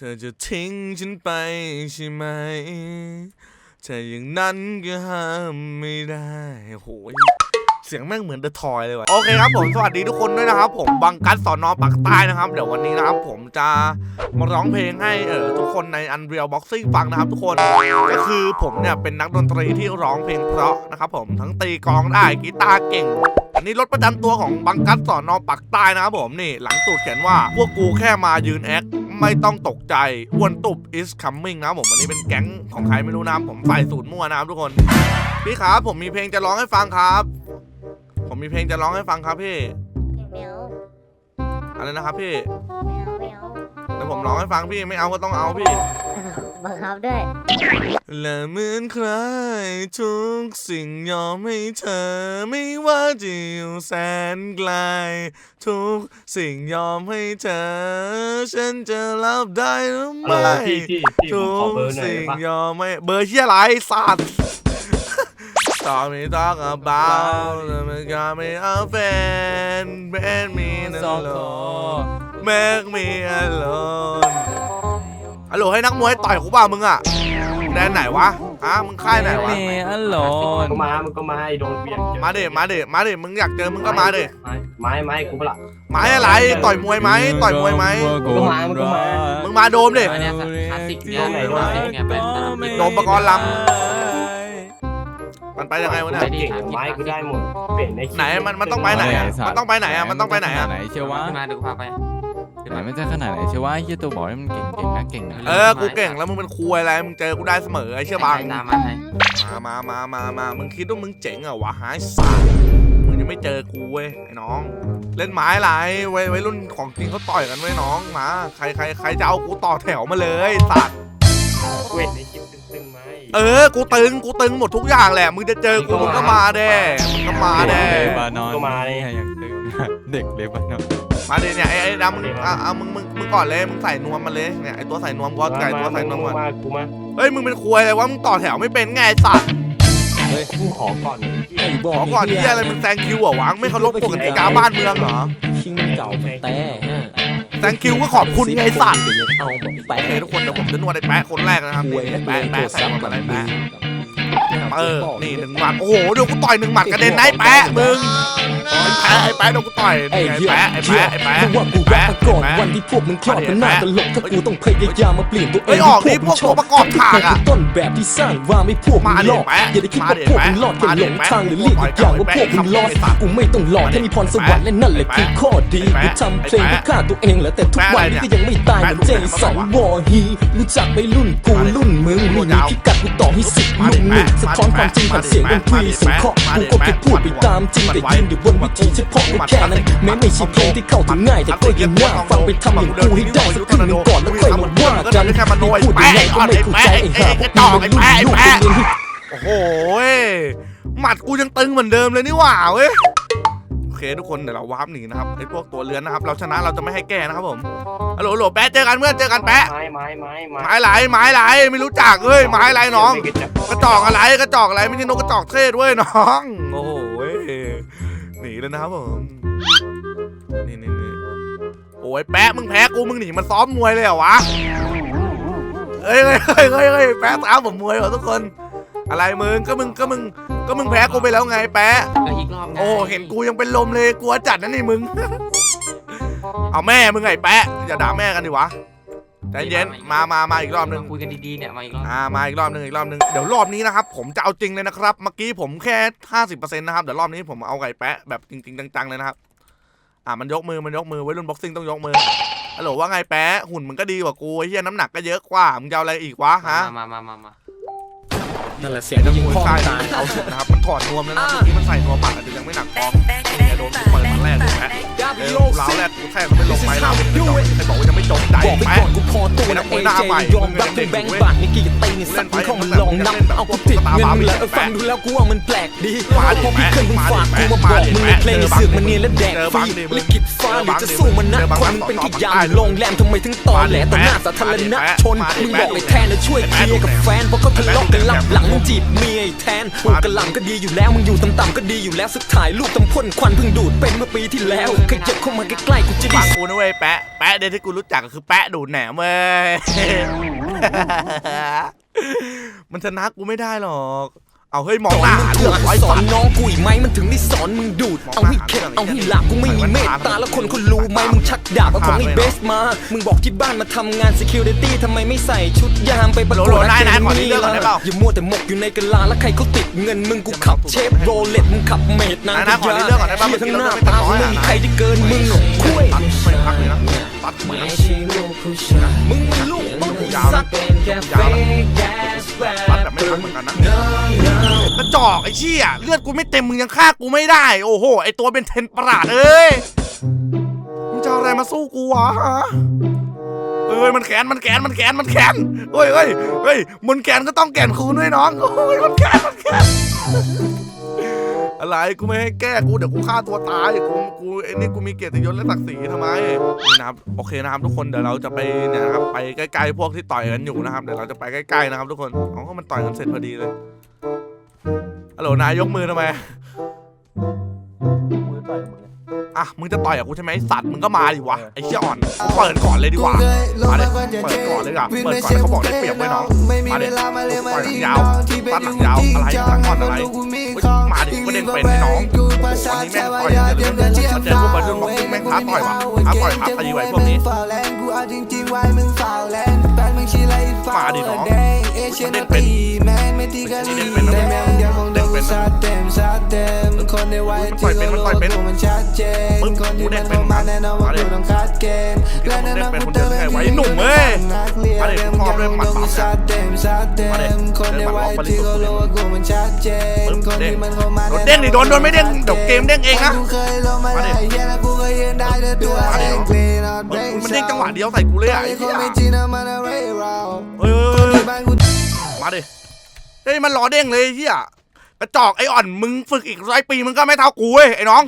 เธอจะทิ้งฉันไปใช่ไหมแต่อย่างนั้นก็ห้ามไม่ได้โหยเสียงแม่งเหมือนเดอะทอยเลยว่ะโอเคครับผมสวัสดีทุกคนด้วยนะครับ ผมบังกัสสอนอปักใต้นะครับ เดี๋ยววันนี้นะครับผมจะมาร้องเพลงให้เออทุกคนใน Unreal Boxing ฟังนะครับทุกคนก็คือผมเนี่ยเป็นนักดนตรีที่ร้องเพลงเพราะนะครับผมทั้งตีกลองได้กีตาร์เก่ง อันนี้รถประจำตัวของบังกัสสอนอปักใต้นะครับผมนี่ หลังตูดเขียนว่า พวกกูแค่มายืนแอคไม่ต้องตกใจอ้วนตุบ is coming นะครับผมอันนี้เป็นแก๊งของใครไม่รู้นะครับผมใส่สูตรมั่วนะครับทุกคน พี่ครับผมมีเพลงจะร้องให้ฟังครับ ผมมีเพลงจะร้องให้ฟังครับพี่แมวอะไรนะครับพี่แมวแมวเดี๋ยวผมร้องให้ฟังพี่ไม่เอาก็ต้องเอาพี่ บังคับด้วย และเหมือนใครทุกสิ่งยอมให้เธอ ไม่ว่าจะอยู่แสนไกล ทุกสิ่งยอมให้เธอ ฉันจะรับได้หรือฮัลโหลไม่ พี่พี่พี่ผทุมขอกเบอร์หน่อยสิ่งได้ปะยอมไม่เบอร์เชี่ยอะไรสัตว์ต่อไม่ต้อง about มันก็ไม่เอาแฟนแฟนมีนั่นซอหรคออ Make me alone ฮัลโหลให้นักมวยต่อยกูเปล่ามึงอะแดนไหนวะฮะมึงค่ายไหนวะ เมอัลโหลมึงก็มา มึงก็มาไอ้โดนเปลี่ยนมาเดมาเดมาเดมึงอยากเจอมึงก็มาเดไม้ไม้ไม้กูเปล่า ไม้อะไรต่อยมวยไหมต่อยมวยไหมก็มามึงก็มา มึงมาโดมดิ อันเนี้ยคลาสสิกเนี่ยโดมคลาสสิกเนี่ยไปสนามบิน โดมปกรณ์ล มันไปยังไงวะเนี่ยไปดิเก่งไม้กูได้หมด เปลี่ยนในคลิปไหนมันมันต้องไปไหนอะมันต้องไปไหนอะมันต้องไปไหนอะ ไหนเชียววะ ขึ้นมาเดี๋ยวกูพาไปขึ้น ไหนมามันจะขนาดไหนเชียววะไอ้เฮียตัวบอกให้มันเก่งเก่งนะเก่งนะเออ กูเก่งแล้วมึงเป็นครูอะไร มึงเจอกูได้เสมอไอ้เชื่อบัง ตามมาให้มามามามามามึงคิดว่ามึงเจ๋งเหรอวะหายสัตว์มึงยังไม่เจอกูเว้ยไอ้น้อง เล่นไม้อะไรไว้ไว้รุ่นของจริงเขาต่อยกันไว้ยน้อง มา ใครใครใครจะเอากูต่อแถวมาเลยสัตว์ กูเห็นในคลิป ตึงๆไหมเออ กูตึง กูตึงหมดทุกอย่างแหละ มึงจะเจอกูมึงก็มาแด้มึงก็มาแด้เลบานอนอย่างตึงเด็กเลบานอนมาดิเนี่ยไอ้ไอ้ดำมึงเอาเอามึงมึงมึงก่อนเลยมึงใส่นวมมาเลยเนี่ยไอ้ตัวใส่นวมกูเอาไก่ตัวใส่นวมก่อนมากูมาเฮ้ยมึงเป็นควยอะไรวะมึงต่อแถวไม่เป็นไงไอ้สัตว์กูขอก่อนขอก่อนที่อะไรมึงแซงคิวเหรอวะไม่เคารพกฎกติกาบ้านเมืองเหรอชิงเก่าแต่ แซงคิวก็ขอบคุณไงไอ้สัตว์เอาแบบแปะโอเคทุกคนเดี๋ยวผมจะนวดไอ้แปะคนแรกนะครับหวยนี่แปะแปะแปะแปะใส่ซ้ำมากับอะไรแปะแปะ เออนี่หนึ่งหมัดโอ้โหเดี๋ยวกูต่อยหนึ่งหมัดกระเด็นนะไอ้แปะมึงไอ้แปะไอ้แปะเดี๋ยวกูต่อยไอ้นี่ไงเหี้ยแปะไอ้แปะไอ้แปะเพราะว่ากูรักมาก่อนวันที่พวกมึงคลอดกันหน้าตลกถ้ากูต้องพยายามมาเปลี่ยนตัวเอเฮ้ยงออกนี่พวกตัวประกอบฉากอะต้นแบบที่สร้างว่าไม่พวกมึงหลอกมาดิแปะอย่าได้คิดว่ามาดิพวกมึงหลอดแปะจะหลงทางหรือเรียกอีกอย่างว่าพวกมึงลอดไอ้สัตว์กูไม่ต้องหลอกแค่มีพรสวรรค์และนั่นแหละคือข้อดีไอ้แปะกูทำเพลงเพื่อฆ่าตัวเองแหละแต่ทุกวันนี้ก็ยังไม่ตายเหมือนเจสันวอฮีรู้จักไหม่รุ่นกูรุ่นมึงไม่มีพิกัดกูต่อให้สิบหนุ่มหนุ่มสะท้อนความจริงผ่านเสียงดนตรีสังเคราะห์กูก็แค่พูดไปตามจริงแต่ยืนอยู่บนวิธีเฉพาะก็แค่นั้นแม้ไม่ใช่เพลงที่เข้าถึงง่ายแต่ก็ยังน่าฟังไปทำอย่างกูให้ได้สักครึ่งหนึ่งก่อนแล้วค่อยมาว่ากันที่พูดยังไงก็ไม่ถูกใจไอ้ห่าพวกมึงมันรุ่นลูกเป็นเรียนที่โอ้โหหมัดกูยังตึงเหมือนเดิมเลยนี่หว่าเว้ยโอ เคทุกคนเดี๋ยวเราวาร์ปหนีนะครับไอ้พวกตัวเรือนนะครับ เราชนะเราจะไม่ให้แก้นะครับผมฮัลโหลฮัลโหลแปะเจอกันเพื่อนเจอกันแปะไม้ไม้ไม้ไม้ไม้ไหลไม้ไหลไม่รู้จักเอ้ยไม้ไหลน้อง กระจอกอะไรกระจอกอะไรไม่ใช่นกกระจอกเทศด้วยน้อง โอ้โหเว้ยหนีเลยนะครับผมนี่นี่นี่โอ้ยแปะมึงแพ้กูมึงหนีมันซ้อมมวยเลยเหรอวะเอ้ยเอ้ยเอ้ยเอ้ยเอ้ยแปะตามผมมวยเหรอทุกคน อะไรมึงก็มึงก็มึง ก็มึงแพ้กูไปแล้วไงแปะก็อีกรอบไงโอ้เห็นกูยังเป็นลมเลยกลัวจัดนะนี่มึง เอาแม่มึงไงแปะอย่าด่าแม่กันดิวะใจเย็นมามามาอีกรอบหนึงมาคุยกันดีๆเนี่ยมาอีกรอบอ่ามาอีกรอบหนึงอีกรอบหนึงเดี๋ยวรอบนี้นะครับผมจะเอาจริงเลยนะครับเมื่อกี้ผมแค่ห้าสิบเปอร์เซ็นต์นะครับเดี๋ยวรอบนี้ผมเอาไก่แปะแบบจริงๆจังๆเลยนะครับอ่ามันยกมือมันยกมือไว้รุ่นบ็อกซิ่งต้องยกมือฮัลโหลว่าไงแปะหุ่นมึงก็ดีกว่ากูไอ้เหี้ยน้ำหนักก็เยอะกว่ามึงจะเอาอะไรอีกวะฮะมามามามา นั่นแหละเสียงยิงมวยพ่อใต้ตายเอาสุดนะครับ มันถอดนวมแล้วนะเมื่อกี้มันใส่นวมปากอาจจะยังไม่หนักพอเนี่ยโดนกูเปิดมันแรกเลยแปะเออกูเล้าแรกกูแทงเขาไม่ลงไปแล้วไอ้บอกว่ายังไม่จบใจบ อกไปแปะก่อนกูพอตัวนะเอเจยอมรับทุกแบงค์บาทนี่กี่ตีนี่สัตว์มึงเข้ามาลองนับเอากูติดเงินมึงแล้วเออฟังดูแล้วกูว่ามันแปลกดีพอพี่ขึ้นมึงฝากกูมาบอกมึงในเพลงในเสือกมันเนียนและแดกฟรีลิขิตฟ้าหรือจะสู้มันนะคนเป็นขี้ยามโรงแรมทำไมถึงตอแหลต่อหน้าสาธารณชนมึงบอกไอ้แทนนะช่วยเคลียร์กับแฟนเพราะเขาทะเลาะกันลับหลังมึงจีบเมียไอ้แทนปลูกกระหล่ำก็ดีอยู่แล้วมึงอยู่ต่ำๆก็ดีอยู่แล้วสุดถ่ายรูปตำพ่นควันเพิ่งดูดเป็นเมื่อปีที่แล้วขยับเข้ามาใกล้ๆกูจะได้ฟังกูนะเว้ยแปะแปะเดนที่กูรู้จักก็คือแปะดูดแหนมเว้ยว้ย มันชนะกูไม่ได้หรอก เอาเฮ้ยมองสอหนน้ามึงเรื่องถูกไว้สก่ออนนน้องกูอีกไหมมันถึงได้สอนมึงดูด เอาให้เข็ดเอาให้หลักกูไม่มีเมตตาแล้วคนคนรู้ไหมมึงชักดาบเอาของไอ้เบสมา มึงบอกที่บ้านมาทำงาน security ทำไมไม่ใส่ชุดยามไปประกวดโหลๆนายนายขอนิดเดียวก่อนได้เปล่าอย่ามัวแต่หมกอยู่ในกะลาแล้วใครเขาติดเงินมึงกูขับเชฟโรเลตมึงขับเมดนางนายๆขอนิดเดียวก่อนได้ปะเหี้ยทั้งหน้าเมื่อกี้ตาเรากูเดินไปไม่มีตัดน้อยอะใครที่เกินมึงหรอกคุย ตัดเหมือนมึงมันลูกมึงยาวสันะตว์ยาวนะตัดแบบไม่พักเหมือนกันนะกระจอกไอ้เชี่ยเลือดกูไม่เต็มมึงยังฆ่ากูไม่ได้ โอ้โห ไอตัวเป็นเทนประหลาดเอ้ยมึงจะอะไรมาสู้กูวะฮะเอ้ยมันแขนมันแขนมันแขนมันแขนเฮ้ยเฮ้ยเฮ้ยมันแขนก็ต้องแขนคูณด้วยน้องโอ้ยมันแขนมันแขน อะไรกูไม่ให้แก้กูเดี๋ยวกูฆ่าตัวตายกูกูไอ้นี่กูมีเกียรติยศและศักดิ์ศรีทำไมนะครับโอเคนะครับทุกคนเดี๋ยวเราจะไปเนี่ยนะครับไปใกล้ๆพวกที่ต่อยกันอยู่นะครับเดี๋ยวเราจะไปใกล้ๆนะครับทุกคนอ๋อมันต่อยกันเสร็จพอดีเลยฮัลโหลนายยกมือทำไมมือต่อยมึง อะมึงจะต่อยกับกูใช่ไหมไอ้สัตว์มึงก็มาดิวะไอ้เชี่ยอ่อนกูเปิดก่อนเลยดีกว่ามาดิเปิดก่อนเลยดีกว่าเปิดก่อนแล้วเขาบอกได้เปรียบไว้น้องมาดิต่อยหลังยาวตัดหลังยาวอะไรหลังอ่อนอะไรเฮ้ยมาดิกูเด้งเป็นไอ้น้องวันนี้แม่งต่อยอย่างเดียวเลยมาเจอพวกวัยรุ่นบอกแม่งท้าต่อยวะท้าต่อยท้าตีไว้พวกนี้มาดิน้องมันเด้งเป็นมันเด้งเป็นนะ เด้งเป็นนะมันต่อยเป็นมันต่อยเป็นปึ๊บกูเด้งเป็นมามาดิคิดว่ามึงเด้งเป็นคนเดียวได้ไงวะไอ้หนุ่มเว้ยมาดิกูชอบเลยหมัดสามเนี่ยมาดิเดินหมัดล็อกบริสุทธิ์เลยปึ๊บเด้งโดนเด้งดิโดนโดนไม่เด้งเดี๋ยวเกมเด้งเองนะมาดิมาดิน้องปึ๊บมันเด้งจังหวะเดียวใส่กูเลยอะไอ้เหี้ยเฮ้ยเฮ้ยเฮ้ยมาดิเฮ้ยมันรอเด้งเลยไอ้เฮีย กระจอกไอ้อ่อนมึงฝึกอีกร้อยปีมึงก็ไม่เท่ากูเว้ยไอ้น้อง